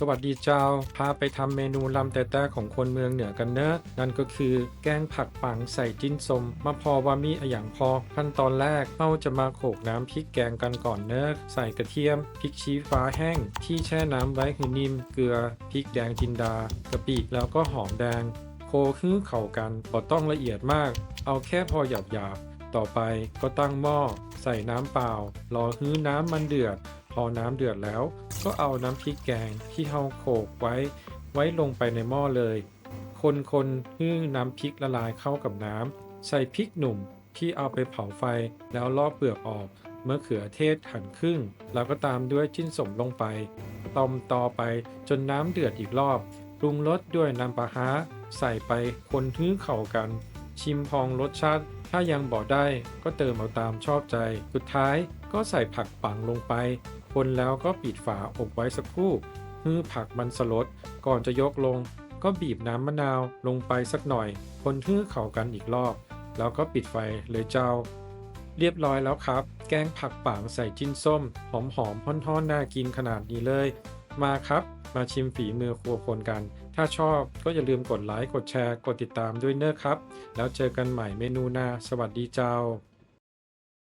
สวัสดีเจ้า พาไปทำเมนูลำแต่แต่ของคนเมืองเหนือกันเนอะนั่นก็คือแกงผักปังใส่จิ้นสมมาพอว่ามีอะอย่างพอ ขั้นตอนแรกเราจะมาโขกน้ำพริกแกงกันก่อนเนอะใส่กระเทียมพริกชี้ฟ้าแห้ง ที่แช่น้ำไว้คือนิ่มเกลือพริกแดงจินดากะปิแล้วก็หอมแดง โคฮื้อเข่ากันบ่ต้องละเอียดมาก เอาแค่พอหยาบๆต่อไปก็ตั้งหม้อใส่น้ำเปล่ารอฮื้อน้ำมันเดือด อน้ำเดือดแล้ว ก็เอาน้ำพริกแกงที่เฮาโขลกไว้ ไว้ลงไปในหม้อเลย คนคนๆฮื้อน้ำพริกละลายเข้ากับน้ำ ใส่พริกหนุ่มที่เอาไปเผาไฟแล้วลอกเปลือกออกเมื่อเขือเทศหั่นครึ่ง แล้วก็ตามด้วยจิ้นสมลงไป ต้มต่อไปจนน้ำเดือดอีกรอบปรุงรสด้วยน้ำปลาฮาใส่ไปคนฮื้อเข่ากัน ชิมพองรสชาติ ถ้ายังบอกได้ก็เติมเอาตามชอบใจ สุดท้ายก็ใส่ผักปังลงไป คนแล้วก็ปิดฝาอบไว้สักครู่ฮือผักมันสลดก่อนจะยกลง ก็บีบน้ำมะนาวลงไปสักหน่อย คนฮื้อเข่ากันอีกรอบ แล้วก็ปิดไฟเลยเจ้า เรียบร้อยแล้วครับ แกงผักป่างใส่จิ้นส้ม หอมหอมๆพ่อนๆน่ากินขนาดนี้เลย มาครับ มาชิมฝีมือครัวพลกัน ถ้าชอบก็อย่าลืมกดไลค์กดแชร์ กดติดตามด้วยเนอะครับ แล้วเจอกันใหม่เมนูหน้าสวัสดีเจ้า